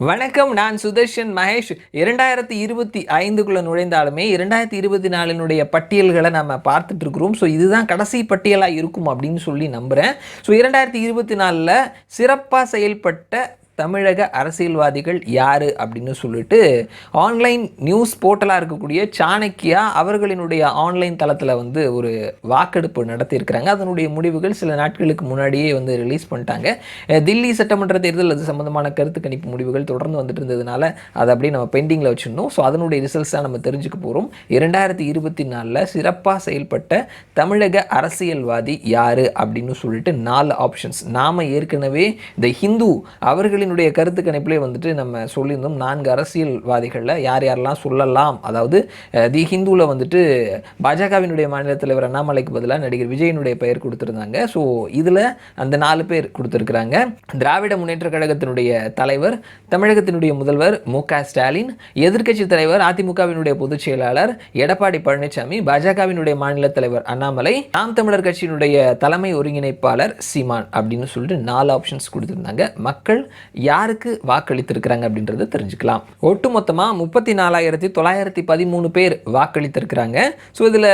வணக்கம் நான் சுதர்ஷன் மகேஷ். இரண்டாயிரத்தி இருபத்தி ஐந்துக்குள்ள நுழைந்தாலுமே இரண்டாயிரத்தி இருபத்தி நாலினுடைய பட்டியல்களை நம்ம பார்த்துட்டு இருக்கிறோம் ஸோ இதுதான் கடைசி பட்டியலாக இருக்கும் அப்படின்னு சொல்லி நம்புகிறேன் ஸோ இரண்டாயிரத்தி இருபத்தி நாலில் சிறப்பாக செயல்பட்ட தமிழக அரசியல்வாதிகள் யார் அப்படின்னு சொல்லிட்டு ஆன்லைன் நியூஸ் போர்ட்டலாக இருக்கக்கூடிய சாணக்கியா அவர்களினுடைய ஆன்லைன் தளத்தில் வந்து ஒரு வாக்கெடுப்பு நடத்தியிருக்கிறாங்க. அதனுடைய முடிவுகள் சில நாட்களுக்கு முன்னாடியே வந்து ரிலீஸ் பண்ணிட்டாங்க. தில்லி சட்டமன்ற தேர்தல் அது சம்மந்தமான கருத்து கணிப்பு முடிவுகள் தொடர்ந்து வந்துட்டு இருந்ததுனால அதை அப்படியே நம்ம பெண்டிங்கில் வச்சுருந்தோம் ஸோ அதனுடைய ரிசல்ட்ஸ் தான் நம்ம தெரிஞ்சுக்க போகிறோம் இரண்டாயிரத்தி இருபத்தி நாலில் சிறப்பாக செயல்பட்ட தமிழக அரசியல்வாதி யார் அப்படின்னு சொல்லிட்டு நாலு ஆப்ஷன்ஸ் நாம் ஏற்கனவே இந்த ஹிந்து அவர்களினுடைய கருத்து கணிப்பிலே வந்துட்டு நம்ம சொல்லியிருந்தோம். நான்கு அரசியல்வாதிகளில் யார் யாரெல்லாம் சொல்லலாம்? அதாவது தி ஹிந்துவில் வந்துட்டு பாஜகவினுடைய மாநில தலைவர் அண்ணாமலைக்கு பதிலாக நடிகர் விஜயனுடைய பெயர் கொடுத்துருந்தாங்க. ஸோ இதில் அந்த நாலு பேர் கொடுத்துருக்குறாங்க. திராவிட முன்னேற்ற கழகத்தினுடைய தலைவர் தமிழகத்தினுடைய முதல்வர் மு க ஸ்டாலின் எதிர்க்கட்சி தலைவர் அதிமுகவினுடைய பொதுச் செயலாளர் எடப்பாடி பழனிசாமி பாஜகவினுடைய மாநில தலைவர் அண்ணாமலை நாம் தமிழர் கட்சியினுடைய தலைமை ஒருங்கிணைப்பாளர் சீமான் அப்படின்னு சொல்லிட்டு நாலு ஆப்ஷன்ஸ் கொடுத்துருந்தாங்க. மக்கள் யாருக்கு வாக்களித்திருக்கிறாங்க அப்படின்றத தெரிஞ்சுக்கலாம். ஒட்டுமொத்தமாக முப்பத்தி நாலாயிரத்தி தொள்ளாயிரத்தி பதிமூணு பேர் வாக்களித்திருக்கிறாங்க. ஸோ இதில்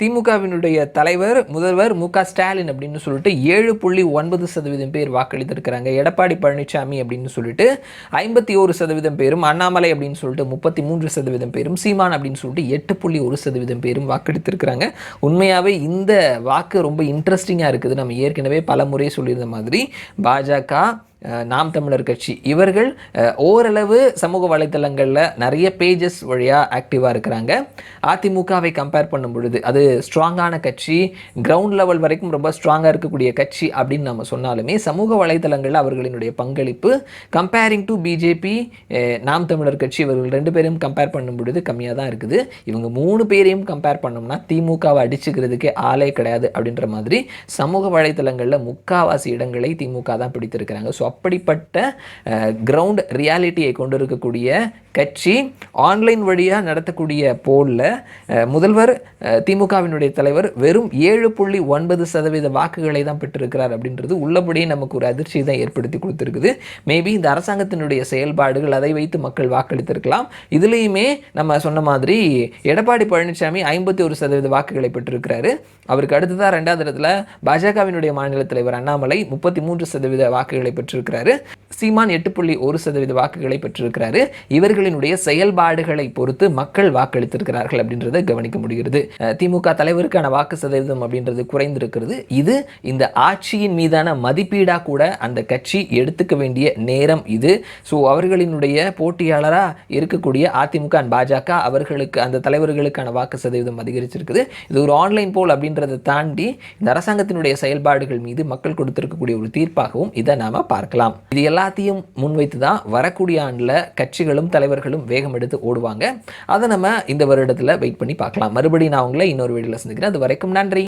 திமுகவினுடைய தலைவர் முதல்வர் மு க ஸ்டாலின் அப்படின்னு சொல்லிட்டு ஏழு புள்ளி ஒன்பது சதவீதம் பேர் வாக்களித்திருக்கிறாங்க. எடப்பாடி பழனிசாமி அப்படின்னு சொல்லிட்டு ஐம்பத்தி ஒரு சதவீதம் பேரும் அண்ணாமலை அப்படின்னு சொல்லிட்டு முப்பத்தி மூன்று சதவீதம் பேரும் சீமான் அப்படின்னு சொல்லிட்டு எட்டு புள்ளி ஒரு சதவீதம் பேரும் வாக்களித்திருக்கிறாங்க. உண்மையாகவே இந்த வாக்கு ரொம்ப இன்ட்ரெஸ்டிங்காக இருக்குது. நம்ம ஏற்கனவே பல முறை சொல்லியிருந்த மாதிரி பாஜக நாம் தமிழர் கட்சி. இவர்கள் ஓரளவு சமூக வலைத்தளங்களில் நிறைய பேஜஸ் வழியாக ஆக்டிவாக இருக்கிறாங்க. அதிமுகவை கம்பேர் பண்ணும் பொழுது அது ஸ்ட்ராங்கான கட்சி கிரவுண்ட் லெவல் வரைக்கும் ரொம்ப ஸ்ட்ராங்காக இருக்கக்கூடிய கட்சி அப்படின்னு நம்ம சொன்னாலுமே சமூக வலைத்தளங்களில் அவர்களினுடைய பங்களிப்பு கம்பேரிங் டு பிஜேபி நாம் தமிழர் கட்சி இவர்கள் ரெண்டு பேரையும் கம்பேர் பண்ணும் பொழுது கம்மியாக தான் இருக்குது. இவங்க மூணு பேரையும் கம்பேர் பண்ணோம்னா திமுகவை அடிச்சுக்கிறதுக்கே ஆளே கிடையாது அப்படின்ற மாதிரி சமூக வலைத்தளங்களில் முக்காவாசி இடங்களை திமுக தான் பிடித்திருக்கிறாங்க. ஸோ அப்படிப்பட்ட கிரவுண்ட் ரியாலிட்டியை கொண்டு இருக்கக்கூடிய கட்சி ஆன்லைன் வழியாக நடத்தக்கூடிய போலில் முதல்வர் திமுகவினுடைய தலைவர் வெறும் ஏழு புள்ளி ஒன்பது சதவீத வாக்குகளை தான் பெற்றிருக்கிறார் அப்படின்றது உள்ளபடியே நமக்கு ஒரு அதிர்ச்சியை தான் ஏற்படுத்தி கொடுத்துருக்குது. மேபி இந்த அரசாங்கத்தினுடைய செயல்பாடுகள் அதை வைத்து மக்கள் வாக்களித்திருக்கலாம். இதுலேயுமே நம்ம சொன்ன மாதிரி எடப்பாடி பழனிசாமி ஐம்பத்தி ஒரு சதவீத வாக்குகளை பெற்றிருக்கிறாரு. அவருக்கு அடுத்ததாக ரெண்டாவது இடத்துல பாஜகவினுடைய மாநில தலைவர் அண்ணாமலை முப்பத்தி மூன்று சதவீத வாக்குகளை பெற்று பெற்றிருக்கிறாரு. சீமான் எட்டு புள்ளி ஒரு சதவீத வாக்குகளை பெற்றிருக்கிறாரு. இவர்களினுடைய செயல்பாடுகளை பொறுத்து மக்கள் வாக்களித்திருக்கிறார்கள் அப்படின்றத கவனிக்க முடிகிறது. திமுக தலைவருக்கான வாக்கு சதவீதம் அப்படின்றது குறைந்திருக்கிறது. இது இந்த ஆட்சியின் மீதான மதிப்பீடாக கூட அந்த கட்சி எடுத்துக்க வேண்டிய நேரம் இது. ஸோ அவர்களினுடைய போட்டியாளராக இருக்கக்கூடிய அதிமுக பாஜக அவர்களுக்கு அந்த தலைவர்களுக்கான வாக்கு சதவீதம் அதிகரிச்சிருக்குது. இது ஒரு ஆன்லைன் போல் அப்படின்றத தாண்டி இந்த அரசாங்கத்தினுடைய செயல்பாடுகள் மீது மக்கள் கொடுத்திருக்கக்கூடிய ஒரு தீர்ப்பாகவும் இதை நாம பார்க்கலாம். இது எல்லாத்தையும் முன்வைத்து தான் வரக்கூடிய ஆண்டில் கட்சிகளும் தலைவர்களும் வேகம் எடுத்து ஓடுவாங்க. அதை நம்ம இந்த வருடத்தில் வெயிட் பண்ணி பார்க்கலாம். மறுபடியும் நான் உங்களை இன்னொரு வீடியோவில் சந்திக்கிறேன். அது வரைக்கும் நன்றி.